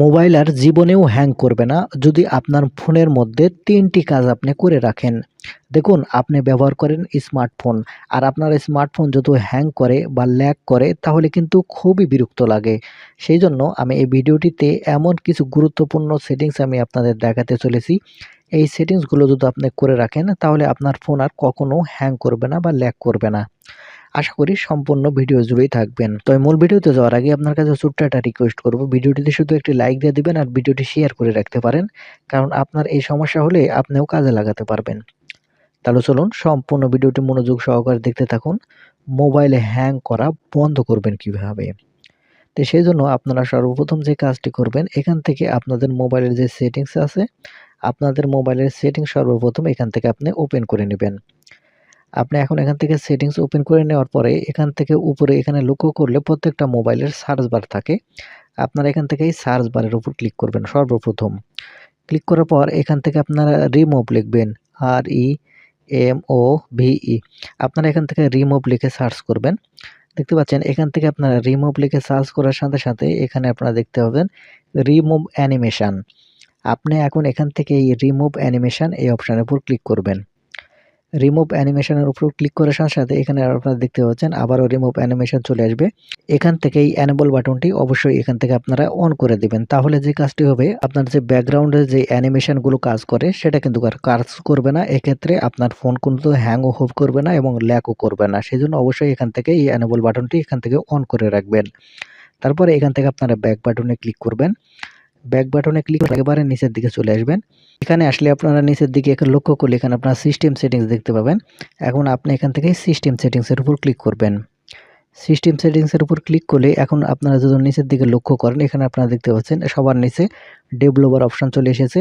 Mobile আর জীবনেও hang করবে না যদি আপনার ফোনের মধ্যে তিনটি কাজ আপনি করে রাখেন। দেখুন, আপনি ব্যবহার করেন স্মার্টফোন আর আপনার স্মার্টফোন যদি হ্যাং করে বা ল্যাগ করে, তাহলে কিন্তু খুবই বিরক্ত লাগে। সেই জন্য আমি এই ভিডিওটিতে এমন কিছু গুরুত্বপূর্ণ সেটিংস আমি আপনাদের দেখাতে চলেছি। এই সেটিংসগুলো যদি আপনি করে রাখেন, তাহলে আপনার ফোন আর কখনো হ্যাং করবে না বা ল্যাগ করবে না। আশা করি সম্পূর্ণ ভিডিও জুড়েই থাকবেন। তো মূল ভিডিওতে যাওয়ার আগে আপনার কাছে ছোট্ট একটা রিকোয়েস্ট করব। ভিডিওটিতে শুধু একটি লাইক দিয়ে দিবেন আর ভিডিওটি শেয়ার করে রাখতে পারেন, কারণ আপনার এই সমস্যা হলে আপনিও কাজে লাগাতে পারবেন। তাহলে চলুন সম্পূর্ণ ভিডিওটি মনোযোগ সহকারে দেখতে থাকুন। মোবাইলে হ্যাং করা বন্ধ করবেন কীভাবে? তো সেই জন্য আপনারা সর্বপ্রথম যে কাজটি করবেন, এখান থেকে আপনাদের মোবাইলের যে সেটিংস আছে, আপনাদের মোবাইলের সেটিংস সর্বপ্রথম এখান থেকে আপনি ওপেন করে নেবেন। আপনি এখন এখান থেকে সেটিংস ওপেন করে নেওয়ার পরে এখান থেকে উপরে এখানে লক্ষ্য করলে প্রত্যেকটা মোবাইলের সার্চ বার থাকে। আপনারা এখান থেকে এই সার্চ বারের উপর ক্লিক করবেন সর্বপ্রথম। ক্লিক করার পর এখান থেকে আপনারা রিমুভ লিখবেন আর ই এম ও ভিই আপনারা এখান থেকে রিমুভ লিখে সার্চ করবেন। দেখতে পাচ্ছেন, এখান থেকে আপনারা রিমুভ লিখে সার্চ করার সাথে সাথে এখানে আপনারা দেখতে পাবেন রিমুভ অ্যানিমেশান আপনি এখন এখান থেকে এই রিমুভ অ্যানিমেশান এই অপশানের উপর ক্লিক করবেন। রিমুভ অ্যানিমেশনের উপর ক্লিক করার সাথে সাথে এখানে আপনারা দেখতে পাচ্ছেন আবারও রিমুভ অ্যানিমেশন চলে আসবে। এখান থেকে এই অ্যানেবল বাটনটি অবশ্যই এখান থেকে আপনারা অন করে দিবেন। তাহলে যে কাজটি হবে, আপনার যে ব্যাকগ্রাউন্ডে যে অ্যানিমেশনগুলো কাজ করে, সেটা কিন্তু আর কাজ করবে না। এক্ষেত্রে আপনার ফোন কিন্তু হ্যাংও হোভ করবে না এবং ল্যাকও করবে না। সেই জন্য অবশ্যই এখান থেকে এই অ্যানেবল বাটনটি এখান থেকে অন করে রাখবেন। তারপরে এখান থেকে আপনারা ব্যাক বাটনে ক্লিক করবেন। ব্যাক বাটনে ক্লিক করে একেবারে নিচের দিকে চলে আসবেন। এখানে আসলে আপনারা নিচের দিকে এখানে লক্ষ্য করলে এখানে আপনারা সিস্টেম সেটিংস দেখতে পাবেন। এখন আপনি এখান থেকে সিস্টেম সেটিংসের উপর ক্লিক করবেন। সিস্টেম সেটিংসের উপর ক্লিক করলে এখন আপনারা যদি নিচের দিকে লক্ষ্য করেন, এখানে আপনারা দেখতে পাচ্ছেন সবার নিচে ডেভেলপার অপশান চলে এসেছে।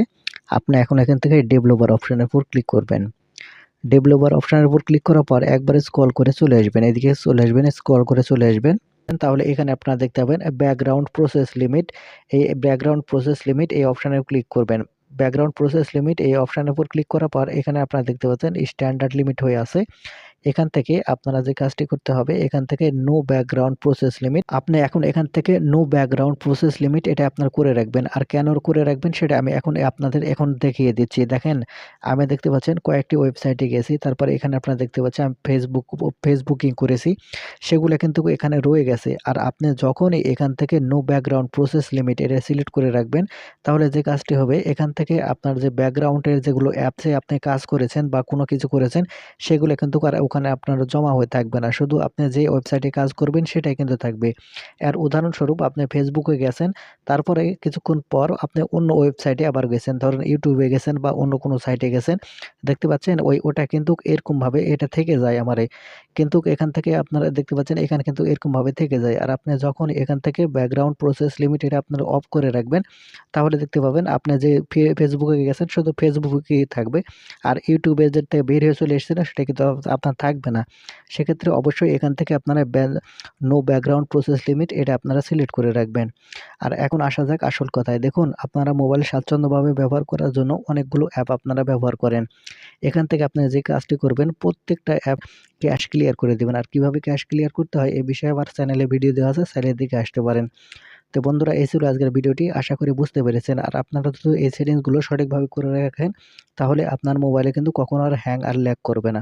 আপনি এখন এখান থেকে ডেভেলপার অপশানের উপর ক্লিক করবেন। ডেভেলপার অপশানের উপর ক্লিক করার পর একবারে স্ক্রল করে চলে আসবেন। এদিকে চলে আসবেন স্ক্রল করে চলে আসবেন। তাহলে এখানে আপনারা দেখতে পাবেন ব্যাকগ্রাউন্ড প্রসেস লিমিট এই ব্যাকগ্রাউন্ড প্রসেস লিমিট এই অপশানে ক্লিক করবেন। ব্যাকগ্রাউন্ড প্রসেস লিমিট এই অপশানের উপর ক্লিক করার পর এখানে আপনারা দেখতে পাচ্ছেন স্ট্যান্ডার্ড লিমিট হয়ে আছে। এখান থেকে আপনারা যে কাজটি করতে হবে, এখান থেকে নো ব্যাকগ্রাউন্ড প্রসেস লিমিট আপনি এখন এখান থেকে নো ব্যাকগ্রাউন্ড প্রসেস লিমিট এটা আপনার করে রাখবেন। আর কেন করে রাখবেন সেটা আমি এখন আপনাদের এখন দেখিয়ে দিচ্ছি। দেখেন, আমি দেখতে পাচ্ছেন কয়েকটি ওয়েবসাইটে গেছি, তারপরে এখানে আপনারা দেখতে পাচ্ছেন আমি ফেসবুক ফেসবুকিং করেছি। সেগুলো কিন্তু এখানে রয়ে গেছে। আর আপনি যখনই এখান থেকে নো ব্যাকগ্রাউন্ড প্রসেস লিমিট এটা সিলেক্ট করে রাখবেন, তাহলে যে কাজটি হবে, এখান থেকে আপনার যে ব্যাকগ্রাউন্ডের যেগুলো অ্যাপসে আপনি কাজ করেছেন বা কোনো কিছু করেছেন, সেগুলো কিন্তু আর ওখানে আপনার জমা হয়ে থাকবে না। শুধু আপনি যে ওয়েবসাইটে কাজ করবেন সেটাই কিন্তু থাকবে। এর উদাহরণস্বরূপ আপনি ফেসবুকে গেছেন, তারপরে কিছুক্ষণ পর আপনি অন্য ওয়েবসাইটে আবার গেছেন। ধরেন ইউটিউবে গেছেন বা অন্য কোনো সাইটে গেছেন, দেখতে পাচ্ছেন ওই, ওটা কিন্তু এরকমভাবে এটা থেকে যায় আমার। কিন্তু এখান থেকে আপনারা দেখতে পাচ্ছেন এখানে কিন্তু এরকমভাবে থেকে যায়। আর আপনি যখন এখান থেকে ব্যাকগ্রাউন্ড প্রসেস লিমিটেড আপনারা অফ করে রাখবেন, তাহলে দেখতে পাবেন আপনি যে ফেসবুকে গেছেন, শুধু ফেসবুকেই থাকবে। আর ইউটিউবে যেটা বের হয়ে চলে এসেছে না, সেটা কিন্তু আপনার থাকবে না। সেক্ষেত্রে অবশ্যই এখান থেকে আপনারা নো ব্যাকগ্রাউন্ড প্রসেস লিমিট এটা আপনারা সিলেক্ট করে রাখবেন। আর এখন আসা যাক আসল কথায়। দেখুন, আপনারা মোবাইল স্বাচ্ছন্দ্যভাবে ব্যবহার করার জন্য অনেকগুলো অ্যাপ আপনারা ব্যবহার করেন। এখান থেকে আপনি যে কাজটি করবেন, প্রত্যেকটা অ্যাপ ক্যাশ ক্লিয়ার করে দেবেন। আর কীভাবে ক্যাশ ক্লিয়ার করতে হয়, এ বিষয়ে আমার চ্যানেলে ভিডিও দেওয়া আছে চ্যানেলের দিকে আসতে পারেন। তো বন্ধুরা, এই ছিল আজকের ভিডিওটি। আশা করি বুঝতে পেরেছেন। আর আপনারা যদি এই সেটিংসগুলো সঠিকভাবে করে রাখেন, তাহলে আপনার মোবাইলে কিন্তু কখনো আর হ্যাং আর ল্যাগ করবে না।